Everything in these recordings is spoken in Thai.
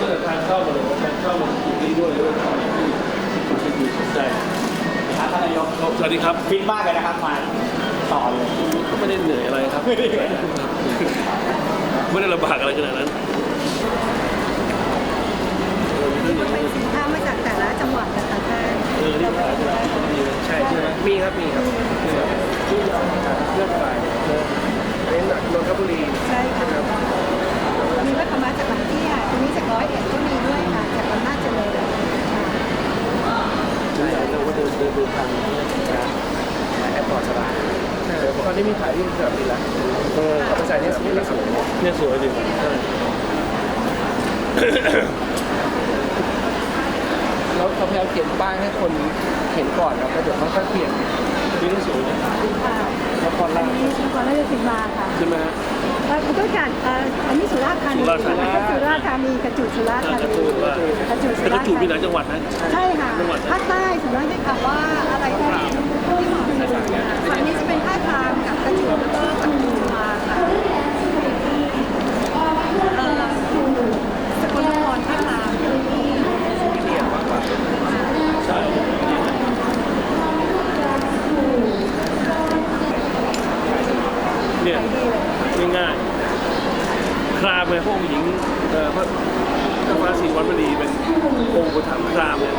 ก็จะทานข้าวมาเลยทานข้าวมาอยู่นี่ด้วยด้วยคที่ที่ดีสนใจครับท่านนายกสวัสดีครับฟิตมากเลยนะครับมาต่อเลยก็ไม่ได้เหนื่อยอะไรครับไม่ได้เหนื่อยไม่ได้ลำบากอะไรขนาดนั้นเป็นสินค้ามาจากแต่ละจังหวัดนะคะท่านเออที่ใช่ไหมมีครับมีครับ ก็เดินเดินดูทางแอปพอร์ตสบายตอนนี้มีขายที่สนามบินแล้วเออเอาไปใส่เนี่ยนี่สวยเนี่ยสวยดีใช่แล้วเขาพยายามเขียนป้ายให้คนเห็นก่อนครับแล้วเดี๋ยวเขาค่อยเปลี่ยนนี่ก็สวยนะค่ะครอัรานชนี้ก่อนเราจะถึงมาทค่ะใช่ไห มฮะเอ่อก็จากเอ่ออันนี้สุราษฎร์ธานีสุราษฎร์ธานี ก็สุราษฎร์ธานีกระจุดสุราษฎร์อ่าธากระนีจูว่ากระจุดสุกราระษฎร์จูมีหธาลายนีจังหวัดนะ ใช่ค่ะจังหวัด ภาคใต้ส่วนมากจะคำว่าอะไรนะฝั่งนี้จะเป็นภาคกลางกับกระจุดแล้วก็กระจุมาค่ะเอ่อสกลนครภาคกลางใช่เนี่ย ง่ายๆครามไงพวกผู้หญิงเอ่อพระเจ้าฟ้าศรีวัดมณีเป็นองค์ประถมครามเนี่ย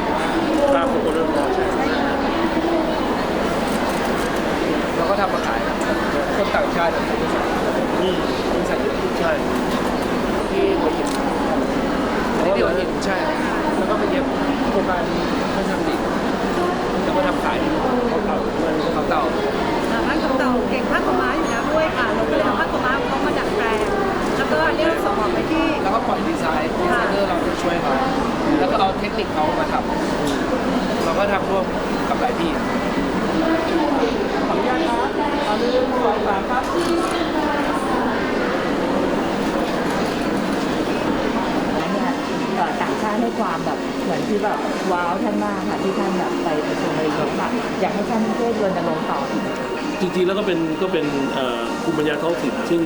ครามของคนเรื่องรอใช่เราก็ทำมาขายครับคนต่างชาติจะใส่อืมใส่เยอะใช่ที่หัวหินอันนี้ที่หัวหินใช่แล้วก็ไปเย็บโครงการพระชำดิแล้วก็ทำ คนิคเขามาทำเราก็ทำร่วมกับหลายที่ขออนุญาตครับเอาเรื่องสองสามครับนี่ยเอ่อต่างชาติให้ความแบบเหมือนที่แบบว้าวท่านมากค่ะที่ท่านแบบไปประชุมในยุโรปอะอยากให้ท่านช่วยรณรงค์ต่อจริงๆแล้วก็เป็นก็เป็นภูมิปัญญาท้องถิ่นซึ่ง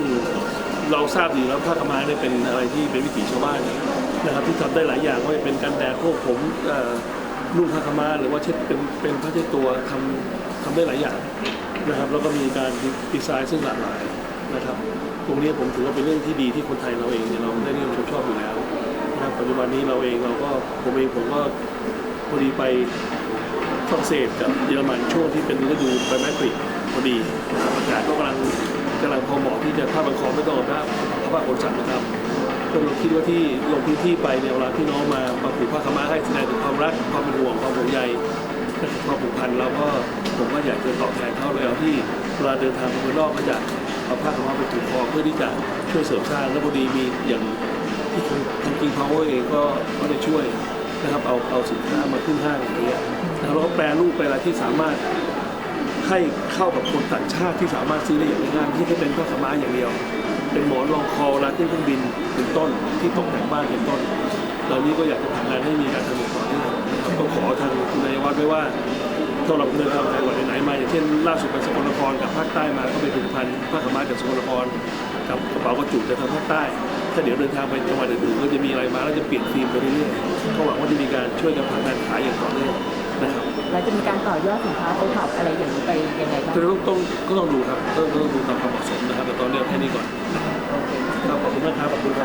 เราทราบดีแล้วผ้ากำมะเนี่ยเป็นอะไรที่เป็นวิถีชาวบ้าน นะครับที่ทำได้หลายอย่างว่าจะเป็นการแดดพวกผมนุ่งผ้ากำมะหรือว่าเช็ดเป็นเป็นผ้าเช็ดตัวทำทำได้หลายอย่างนะครับ แล้วก็มีการดีไซน์ซึ่งหลากหลายนะครับ ตรงนี้ผมถือว่าเป็นเรื่องที่ดีที่คนไทยเราเองเนี่ยเราได้นิยมชมชอบอยู่แล้วนะครับปัจจุบันนี้เราเองเราก็ผมเองผมก็พอดีไปฝรั่งเศสกับเยอรมันช่วงที่เป็นฤดูใบไม้ผลิพอดีอากาศก็กำลังกำลังพอเหมาะที่จะผ้าบังคอไม่ต้องเอาผ้าผ้าขนสัตว์นะครับ ก็เราคิดว่าที่ลงพื้นที่ไปเนี่ยเวลาพี่น้องมามาผูกผ้าขาวม้าให้แสดงถึงความรักความเป็นห่วงความห่วงใยความผูกพันแล้วก็ผมก็อยากจะตอบแทนเขาเลยเอาที่เวลาเดินทางไปเมืองนอกก็อยากเอาผ้าขม้าไปถูกคอเพื่อที่จะช่วยเสริมสร้างและพอดีมีอย่างที่ทางกิงพาวเวอร์เองก็ก็ได้ช่วยนะครับเอาเอาสินค้ามาขึ้นห้างอย่างเงี้ยแล้วก็แปรรูปไปอะไรที่สามารถให้เข้ากับคนต่างชาติที่สามารถซื้อได้อย่างง่ายที่จะเป็นผ้าขม้าอย่างเดียว เป็นหมอนรองคอเวลาขึ้นเครื่องบินเป็นต้นที่ตกแต่งบ้านเป็นต้นเหล่านี้ก็อยากจะทำงานให้มีการทำอย่างต่อเนื่องครับต้องขอทางคุณนายวัฒน์ไว้ว่าถ้าเราเดินทางไปจังหวัดไหนมาอย่างเช่นล่าสุดไปสกลนครกับภาคใต้มาก็ไปผลิตภัณฑ์ผ้าขาวม้าจากสกลนครกับกระเป๋ากระจุกจากทางภาคใต้ ถ้าเดี๋ยวเดินทางไปจังหวัดอื่นๆก็จะมีอะไรมาแล้วจะเปลี่ยนธีมไปเรื่อยๆก็หวังว่าจะมีการช่วยกันผลักดันขายอย่างต่อเนื่อง เราจะมีการต่อยอดสินค้าโอท็อปอะไรอย่างนี้ไปยังไงบ้างก็ต้องต้องก็ต้องดูครับต้องต้องดูตามความเหมาะสมนะครับแต่ตอนนี้เอาแค่นี้ก่อนครับขอบคุณมากครับขอบคุณครับ